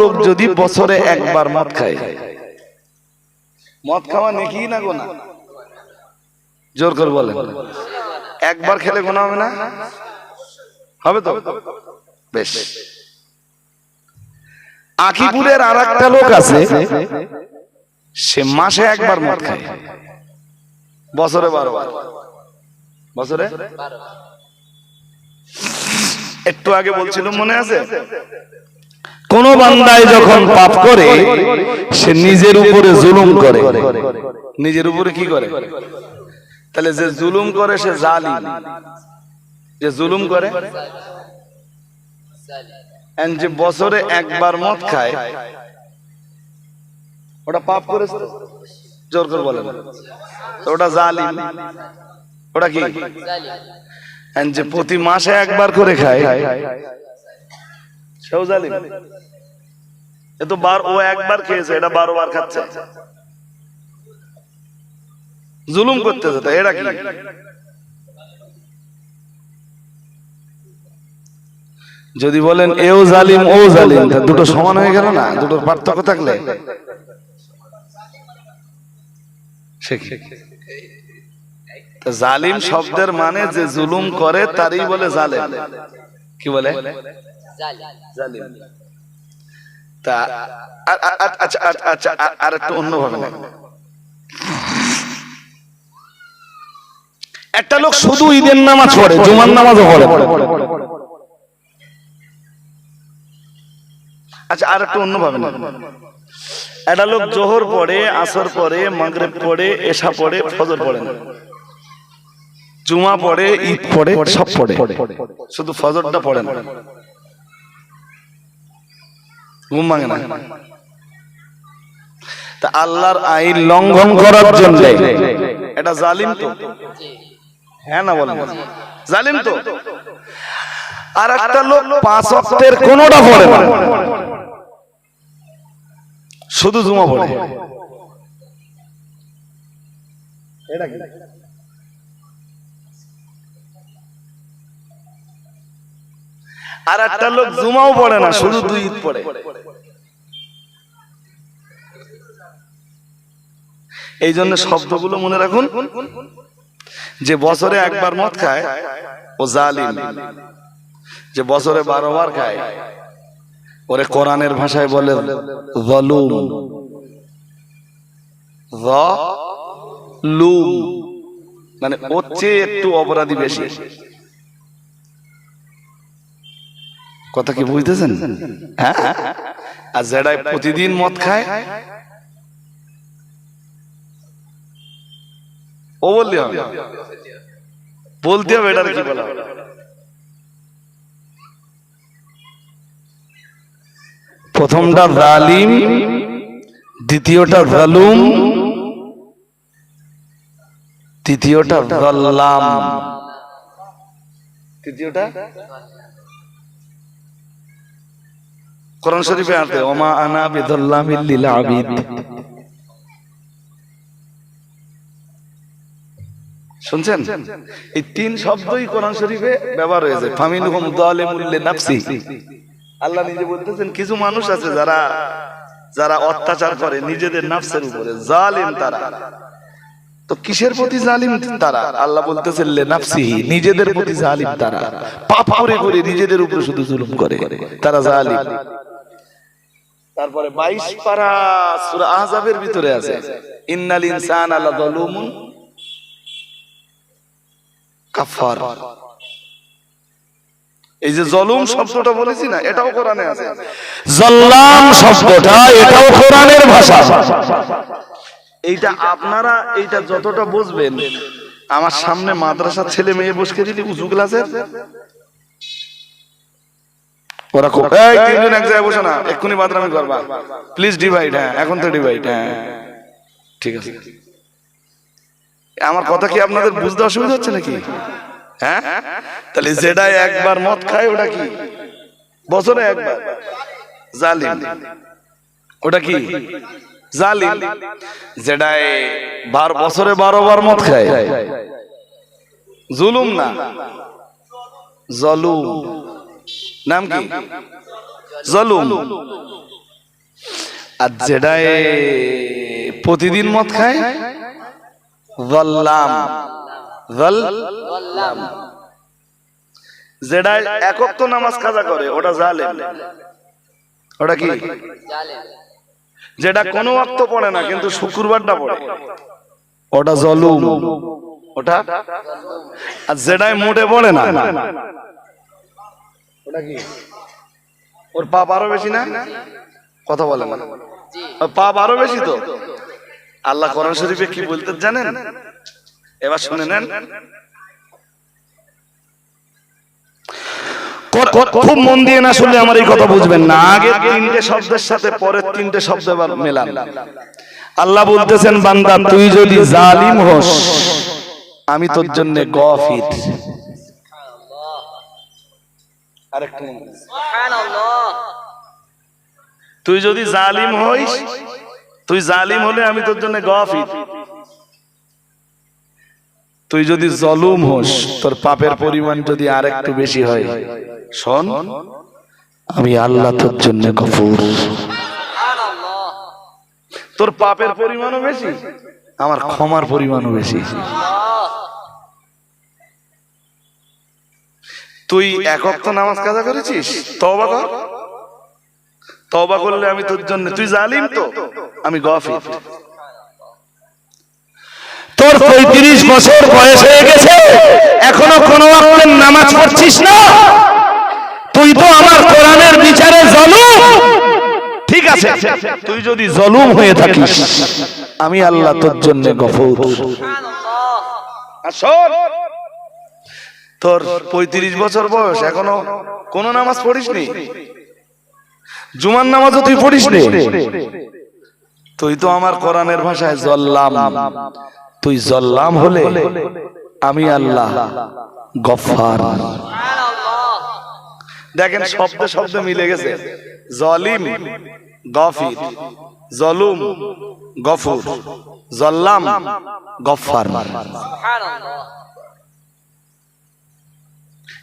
লোক যদি বছরে একবার মদ খায়। মদ খাওয়া নাকি না গোনা? জোর করে বলেন। একবার খেলে গোনা হবে না? হবে তো? বেশ। আকিপুরের আর একটা লোক আছে সে মাসে একবার মদ খায়। বছরে বারো বার বছরে? একটু আগে বলছিল মনে আছে? কোন বান্দায় যখন পাপ করে সে নিজের উপরে জুলুম করে। নিজের উপরে কি করে? তাহলে যে জুলুম করে সে জালিম। যে জুলুম করে যে বছরে একবার মদ খায় ওটা পাপ করেছে জোর করে বলেন। ওটা জালিম। ওটা কি? যে প্রতি মাসে একবার করে খায় যদি বলেন এও জালিম, ও জালিম দুটো সমান হয়ে গেল না? দুটোর পার্থক্য থাকলে? জালিম শব্দের মানে যে জুলুম করে, তারই বলে জালেম। কি বলে? আচ্ছা আচ্ছা আর একটু লোক শুধু ঈদের নামাজ পড়ে, জুমার নামাজও পড়ে। আচ্ছা আর একটু অন্যভাবে নেন। একটা লোক জোহর পড়ে, আসর পড়ে, মাগরিব পড়ে, এশা পড়ে, ফজর পড়ে না। জুমা পড়ে, ঈদ পড়ে, সব পড়ে। শুধু ফজরটা পড়ে না। ঘুম ভাঙে না। তা আল্লাহর আইন লঙ্ঘন করার জন্য। এটা জালিম তো? হ্যাঁ না বলেন? জালিম তো? আর একটা লোক পাঁচ অক্টের কোনোটা পড়ে না। শুধু জুমা পড়ে। এটা কি? আর একটা লোক জুমাও পড়ে না, শুধু দুই ঈদ পড়ে। এই জন্য শব্দগুলো মনে রাখুন, যে বছরে একবার মদ খায়, ও জালিম। যে বছরে খায়, ওরে কোরআনের ভাষায় বলে জলুম। মানে ওর চেয়ে একটু অপরাধী বেশি। কথা কি বুঝতেছেন? হ্যাঁ আর যেটাই প্রতিদিন মদ খায়? ও বললি হবে। বলতে হবে এটার কি বলা প্রথমটা জালিম দ্বিতীয়টা জালুম তৃতীয়টা জাল্লাম। তৃতীয়টা? কোরআন শরীফে আছে, ওমা আনা বিদুল্লামিল লিল আবিদ শুনছেন? এই তিন শব্দই কোরআন শরীফে ব্যবহার হয়েছে। ফামিনহুম যালিমুল লিনাফসি। আল্লাহ নিজে বলতেছেন, কিছু মানুষ আছে যারা যারা অত্যাচার করে নিজেদের নাফসের উপরে। জালিম তারা। তো কিসের প্রতি জালিম তারা? আল্লাহ বলতেছেন, লিনাফসিহি, নিজেদের প্রতি জালিম তারা। পাপ করে করে নিজেদের উপরে শুধু জুলুম করে। তারা জালিম। তারপরে 22 পারা সূরা আহজাবের ভিতরে আছে। ইন্নাল ইনসানা কাফার এই যে জলুম শব্দটা বলেছি না এটাও কোরআনে আছে। জল্লাম শব্দটা এটাও কোরআনের ভাষা। এইটা আপনারা এইটা যতটা বুঝবেন আমার সামনে মাদ্রাসার ছেলে মেয়ে বসকে দিলি উঁচু ক্লাসের? ওরা খুব এই তিনজন এক জায়গায় বসে না। এক্ষুনি বাদরামি করবা প্লিজ ডিভাইড হ্যাঁ এখন তো ডিভাইড হ্যাঁ। ঠিক আছে। আমার কথা কি আপনাদের বুঝতে অসুবিধা হচ্ছে নাকি? হ্যাঁ? তাহলে যেটাই একবার মদ খায় ওটা কি? বছরে একবার। জালিম। ওটা কি? জালিম। যেটাই বার বছরে বারো বার মদ খায়। জুলুম না? জলুম। নাম কি? জলুম। আর যেটাই প্রতিদিন মদ খায়? জল্লাম। জল্লাম। যেটা একক তো নামাজ কাজা করে ওটা জালেম। ওটা কি? যেটা কোনো অক্ত পড়ে না কিন্তু শুক্রবারটা পড়ে। ওটা জলুম। ওটা? আর যেটাই মোটে পড়ে না। ওর বেশি না? কথা বলে না বেশি তো? আল্লাহ শরীফে কি বলতে জানেন? এবার শুনে নেন। খুব মন দিয়ে না শুনলে আমার এই কথা বুঝবেন না। আগে তিনটে শব্দের সাথে পরের তিনটে শব্দ মেলান। আল্লাহ বলতেছেন, বান্দা, তুই যদি জালিম হোস, আমি তোর জন্য গফির। তুই যদি জালিম হইস, তুই জালিম হলে আমি তোর জন্য গফির। তুই যদি জলুম হোস, তোর পাপের পরিমাণ যদি আর একটু বেশি হয়, শোন, আমি আল্লাহ তোর জন্য গফুর। তোর পাপের পরিমাণও বেশি, আমার ক্ষমার পরিমাণও বেশি। তুই একক তো নামাজ কাজা করেছিস? তবা কর। তবা করলে আমি তোর জন্য তুই জালিম তো? আমি গফির। তোর পঁয়ত্রিশ বছর বয়স হয়ে গেছে। এখনও কোনো আপনার নামাজ পড়ছিস না? তুই তো আমার কোরআনের বিচারে জলুম। ঠিক আছে। তুই যদি জলুম হয়ে থাকিস আমি আল্লাহ তোর জন্য গফুর। শোন, তোর পঁয়ত্রিশ বছর বয়স, এখনও কোন নামাজ পড়িস নি জুমার নামাজও তুই পড়িস নি তুই তো আমার কোরআনের ভাষায় জল্লাম। তুই জল্লাম হলে আমি আল্লাহ গফার দেখেন শব্দ শব্দ মিলে গেছে। জলিম, গফির, জলুম, গফুর, জল্লাম গফার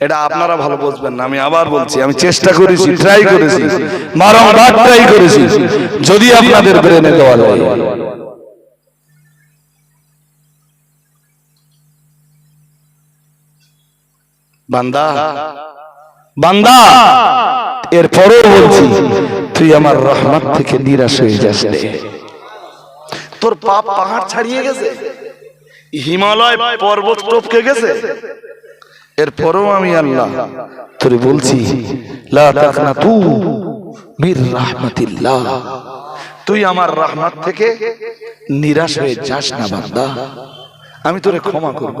এটা আপনারা ভালো বুঝবেন না আমি আবার বলছি আমি চেষ্টা করেছি ট্রাই করেছি বারংবার ট্রাই করেছি যদি আপনাদের ব্রেনে দেওয়া যায় বান্দা বান্দা এরপরও বলছি তুই আমার রহমত থেকে নিরাশ হয়ে যাস। তোর পাপ পাহাড় ছাড়িয়ে গেছে হিমালয় পর্বত টপকে গেছে এরপরও আমি আল্লাহ তোরে বলছি তুই আমার রাহমাত থেকে নিরাশ হয়ে যাস না বান্দা। আমি তোরে ক্ষমা করব।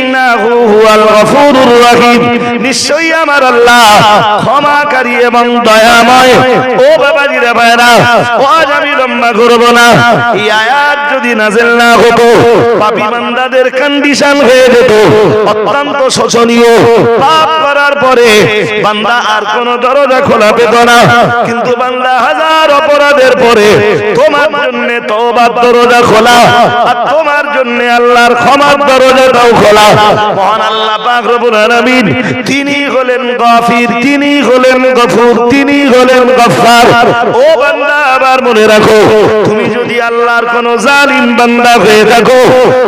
ইন্নাহু হুয়াল গফুরুর রহিম। নিশ্চয়ই আমার আল্লাহ ক্ষমাকারী এবং দয়াময়। ও বাবাজিরা ভাইরা আজ আমি লম্বা করব না। এই আয়াত যদি নাজেল না হতো, পাপী বান্দাদের কন্ডিশন হয়ে যেত। অত্যন্ত শোচনীয়। পাপ করার পরে বান্দা আর কোন দরজা খোলা পেত না। কিন্তু বান্দা হাজার অপরাধের পরে তোমার জন্য তওবার দরজা খোলা আর তোমার জন্য আল্লাহর ক্ষমার দরজাটাও খোলা। মহান আল্লাহ পাক রব্বুল আলামিন, তিনি হলেন গফির, তিনি হলেন গফুর, তিনি হলেন গফফার। ও বান্দা, আবার মনে রাখো, তুমি যদি আল্লাহর কোন জালিম বান্দা হয়ে থাকো,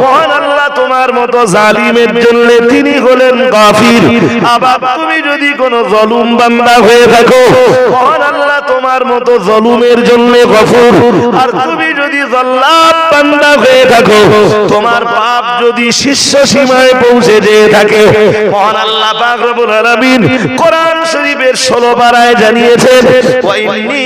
মহান তোমার মতো জালিমের জন্য তিনি হলেন গাফির। আবার তুমি যদি কোন জলুম বান্দা হয়ে থাকো তোমার মতো জলুমের জন্য গফুর। আর তুমি যদি জল্লাদ বান্দা হয়ে থাকো, তোমার পাপ যদি সীমায় পৌঁছে যেয়ে থাকে মহান আল্লাহ পাক কোরআন শরীফের 16 পারায় জানিয়েছেন, ওয়া ইন্নী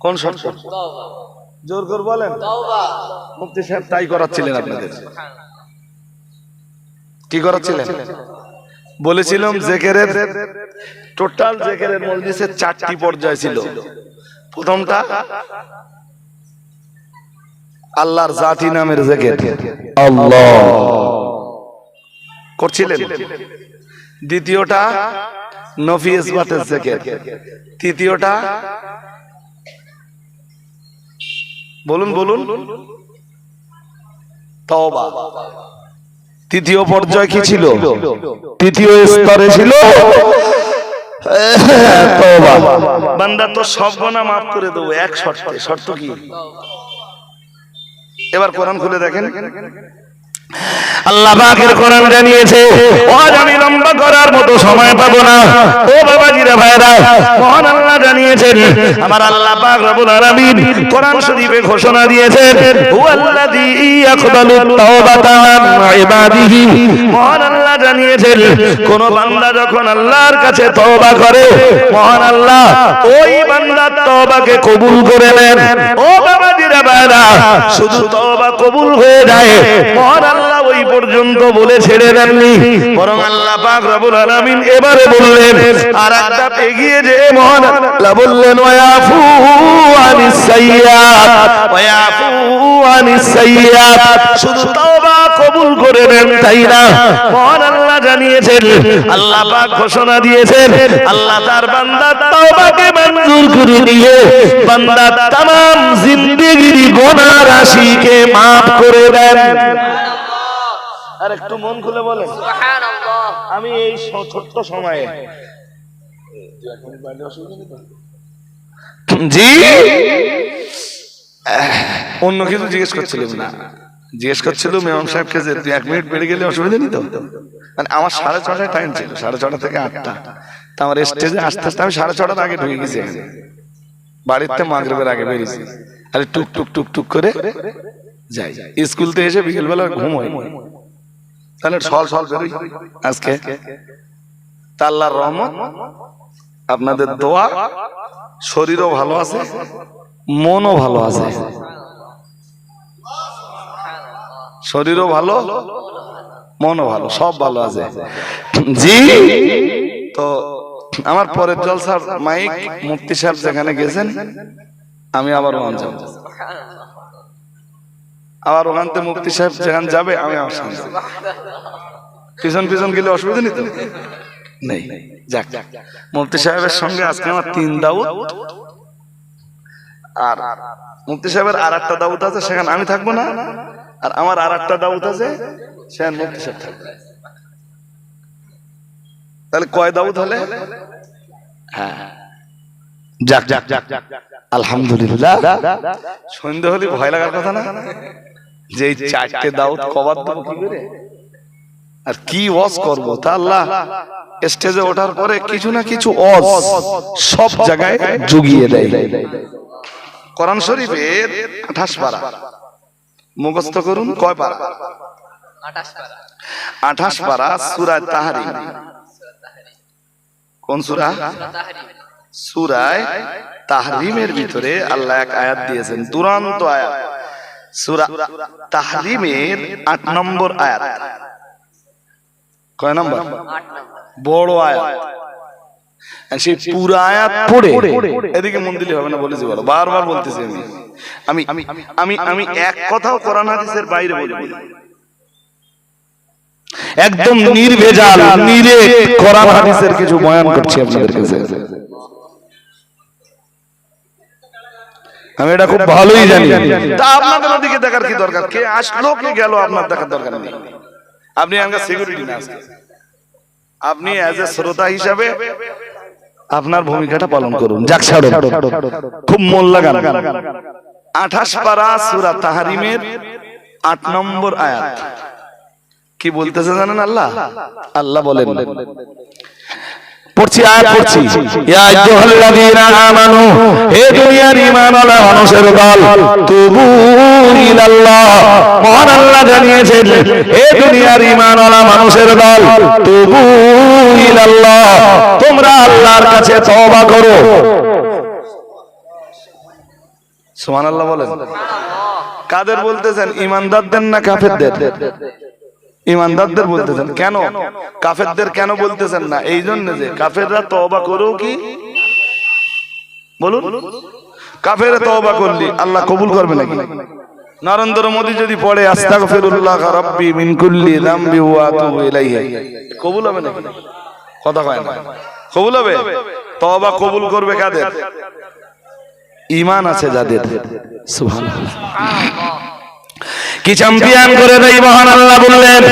কোন শর্ত? জোর করে বলেন। মুফতি সাহেব তাই করাচ্ছিলেন আপনাদের। কি করাচ্ছিলেন? বলেছিলাম জেকেরের টোটাল জেকেরের মজলিসের চারটি পর্যায় ছিল। প্রথমটা আল্লাহর জাতি নামের জেকের। আল্লাহ। করছিলেন। দ্বিতীয়টা নফি ইসবাতের জেকের। তৃতীয়টা বলুন বলুন তওবা। তৃতীয় পর্যায় কি ছিল? তৃতীয় স্তরে ছিল? বান্দা তো সব গোনা মাফ করে দেবো এক শর্তে। শর্ত কি? এবার কোরআন খুলে দেখেন। আল্লাহ কোরআন জানিয়েছে আজ আমি লম্বা করার মতো সময় পাবো না। ও বাবাজিরা ভাইরা মহান আল্লাহ জানিয়েছেন, আমার আল্লাহ পাক রব্বুল আলামিন কোরআন শরীফে ঘোষণা দিয়েছেন, হুয়াল্লাযী ইয়াকবালু তাওবাতা ইবাদিহি। মহান জানিয়েছেন, কোন বান্দা যখন আল্লাহর কাছে তওবা করে, মহান আল্লাহ, ওই বান্দার তওবাকে কবুল করে নেন। ও বাবাজিরা ভাইরা শুধু তওবা কবুল হয়ে যায়। মহান আল্লাহ ওই পর্যন্ত বলে ছেড়ে দেননি। বরং আল্লাহ পাক রব্বুল আলামিন এবারে বললেন আর একটা এগিয়ে যে মহান আল্লাহ বললেন ওয়াফু আনিস সাইয়্যাত ওয়াফু আনিস সাইয়্যাত শুধু তওবা করে নেন তাই না মহান আল্লাহ জানিয়েছেন আল্লাহ পাক ঘোষণা দিয়েছেন আল্লাহ তার বান্দার তওবাকে মঞ্জুর করে দিয়ে বান্দার तमाम জিন্দেগির গুনাহ রাশিকে maaf করে দেন আর একটু মন খুলে বলেন আমি এই স- ছোট্ট সময়ে জি অন্য কিছু জিজ্ঞেস করছিলাম না জিজ্ঞেস করছিলাম মেমন সাহেবকে যে তুই এক মিনিট বেড়ে গেলে অসুবিধা নেই তো মানে আমার সাড়ে ছটায় টাইম ছিল সাড়ে ছটা থেকে আটটা। তা আমার স্টেজে আস্তে আস্তে আমি সাড়ে ছটার আগে ঢুকে গেছি। বাড়িতে মাগরেবের আগে বেরিয়েছি। আরে টুক টুক টুক টুক করে যাই। স্কুল থেকে এসে বিকেলবেলা ঘুম হয় তাহলে সল সল বেরোই। আজকে তা আল্লাহর রহমত আপনাদের দোয়া শরীরও ভালো আছে মনও ভালো আছে। শরীরও ভালো, মনও ভালো, সব ভালো আছে। জি, তো আমার পরের জলসার মাইক মুফতি সাহেব যেখানে গেছেন, আমি আবার ওখান যাব। আবার ওখান থেকে সাহেব যেখানে যাবে, আমি আমার যাব। পিছন পিছন গেলে অসুবিধা নেই নেই। যাক, মুফতি সাহেবের সঙ্গে আজকে আমার তিন দাউদ। আর মুফতি সাহেবের আর একটা দাউদ আছে, সেখানে আমি থাকব না। আর আমার আর একটা দাউদ আছে, সেখানে মুফতি সাহেব থাকবে। তাহলে কয় দাউদ হলে? হ্যাঁ যাক যাক যাক যাক আলহামদুলিল্লাহ। সন্ধ্যে হলে ভয় লাগার কথা না? যে চারটে দাউদ কবার দেবো কি করে? আর কি ওয়াজ করব? তা আল্লাহ স্টেজে ওঠার পরে কিছু না কিছু ওয়াজ সব জায়গায় জুগিয়ে দেয়। কোরআন শরীফের আঠাশ পারা। মুখস্থ করুন কয় পারা? আঠাশ পারা। সুরায় তাহারি। কোন সুরা? সুরায় তাহরিমের ভিতরে আল্লাহ এক আয়াত দিয়েছেন দুরান্ত আয়াত। সুরা তাহরিমের আট নম্বর আয়াত। কয় নম্বর? বড় আয়াত। সেই পুরা আয়াত পড়ে। এদিকে মন দিলে হবে না বলেছি বলো। বারবার বলতেছি আমি। আমি আমি আমি এক কথাও কোরআন হাদিসের বাইরে বলি একদম নির্ভেজাল নিরে কোরআন হাদিসের কিছু বয়ান করছি আপনাদের কাছে আমি এটা খুব ভালোই জানি। তা আপনাদের ওদিকে দেখার কি দরকার? কে আসলো কে গেল আপনার দেখার দরকার নেই। আপনি আমাকে সিকিউরিটি না আপনি অ্যাজ এ শ্রোতা হিসাবে আপনার ভূমিকাটা পালন করুন। যাক ছাড়ো। খুব মন লাগান। আঠাশ পারা সুরা তাহারিমের আট নম্বর আয়াত। কি বলতেছে জানেন আল্লাহ? আল্লাহ বলেন। পড়ছি আয়াত পড়ছি। আমানু, হে দুনিয়ার ঈমানওয়ালা মানুষের দল, তুবু ইলাল্লাহ। মহান আল্লাহ জানিয়েছেন, হে দুনিয়ার ঈমানওয়ালা মানুষের দল, তুবু ইলাল্লাহ। তোমরা আল্লাহর কাছে তওবা করো। সুবহানাল্লাহ বলেন। কাদের বলতেছেন ইমানদারদের না কাফেরদের? ইমানদারদের বলতেছেন কেন? কাফেরদের কেন বলতেছেন না? এই জন্য যে কাফেররা তওবা করেও কি? বলুন। কাফেরে তওবা করলি আল্লাহ কবুল করবে নাকি? নরেন্দ্র মোদী যদি পড়ে আস্তাগফিরুল্লাহ রাব্বি মিন কুল্লি যামবি ওয়া আতুবু ইলাইহি। কবুল হবে নাকি? কথা কয় না। কবুল হবে? তওবা কবুল করবে কাদের? ঈমান আছে যাদের। সুবহানাল্লাহ। কি চ্যাম্পিয়ন করে দেই মহান আল্লাহ বললেন?